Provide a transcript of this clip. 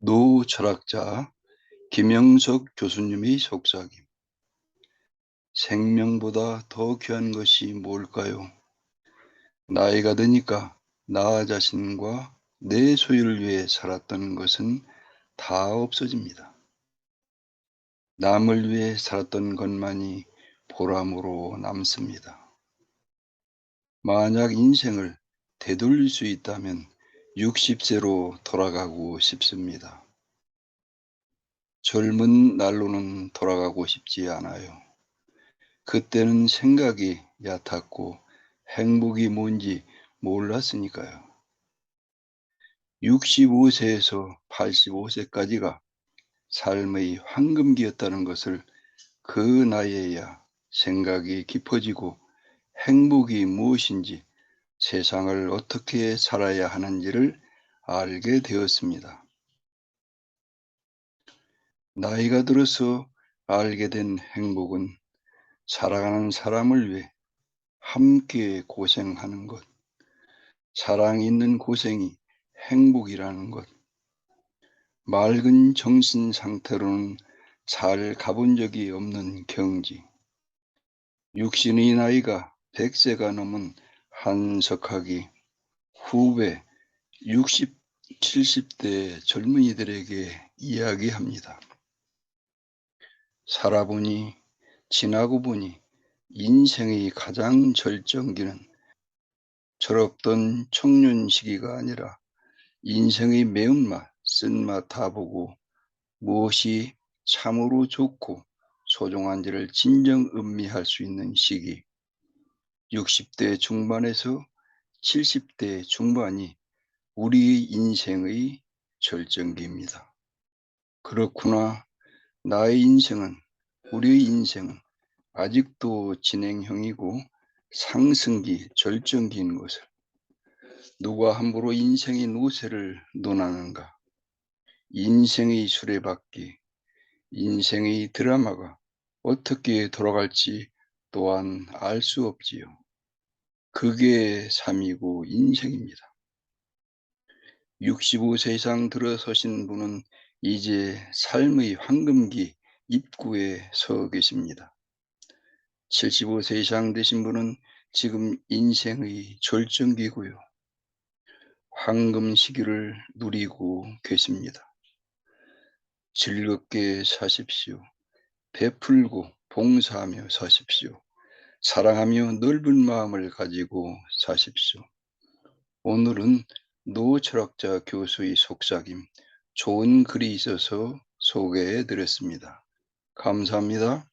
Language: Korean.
노 철학자 김영석 교수님의 속삭임. 생명보다 더 귀한 것이 뭘까요? 나이가 드니까 나 자신과 내 소유를 위해 살았던 것은 다 없어집니다. 남을 위해 살았던 것만이 보람으로 남습니다. 만약 인생을 되돌릴 수 있다면 60세로 돌아가고 싶습니다. 젊은 날로는 돌아가고 싶지 않아요. 그때는 생각이 얕았고 행복이 뭔지 몰랐으니까요. 65세에서 85세까지가 삶의 황금기였다는 것을 그 나이에야 생각이 깊어지고 행복이 무엇인지 세상을 어떻게 살아야 하는지를 알게 되었습니다. 나이가 들어서 알게 된 행복은 사랑하는 사람을 위해 함께 고생하는 것, 사랑 있는 고생이 행복이라는 것, 맑은 정신 상태로는 잘 가본 적이 없는 경지, 육신의 나이가 100세가 넘은 한석학이 후배 60, 70대 젊은이들에게 이야기합니다. 살아보니 지나고 보니 인생의 가장 절정기는 철없던 청년 시기가 아니라 인생의 매운맛, 쓴맛 다 보고 무엇이 참으로 좋고 소중한지를 진정 음미할 수 있는 시기. 60대 중반에서 70대 중반이 우리 인생의 절정기입니다. 그렇구나. 나의 인생은, 우리의 인생은 아직도 진행형이고 상승기, 절정기인 것을 누가 함부로 인생의 노세를 논하는가? 인생의 수레바퀴, 인생의 드라마가 어떻게 돌아갈지 또한 알 수 없지요. 그게 삶이고 인생입니다. 65세 이상 들어서신 분은 이제 삶의 황금기 입구에 서 계십니다. 75세 이상 되신 분은 지금 인생의 절정기고요. 황금 시기를 누리고 계십니다. 즐겁게 사십시오. 베풀고 봉사하며 사십시오. 사랑하며 넓은 마음을 가지고 사십시오. 오늘은 노 철학자 교수의 속삭임 좋은 글이 있어서 소개해 드렸습니다. 감사합니다.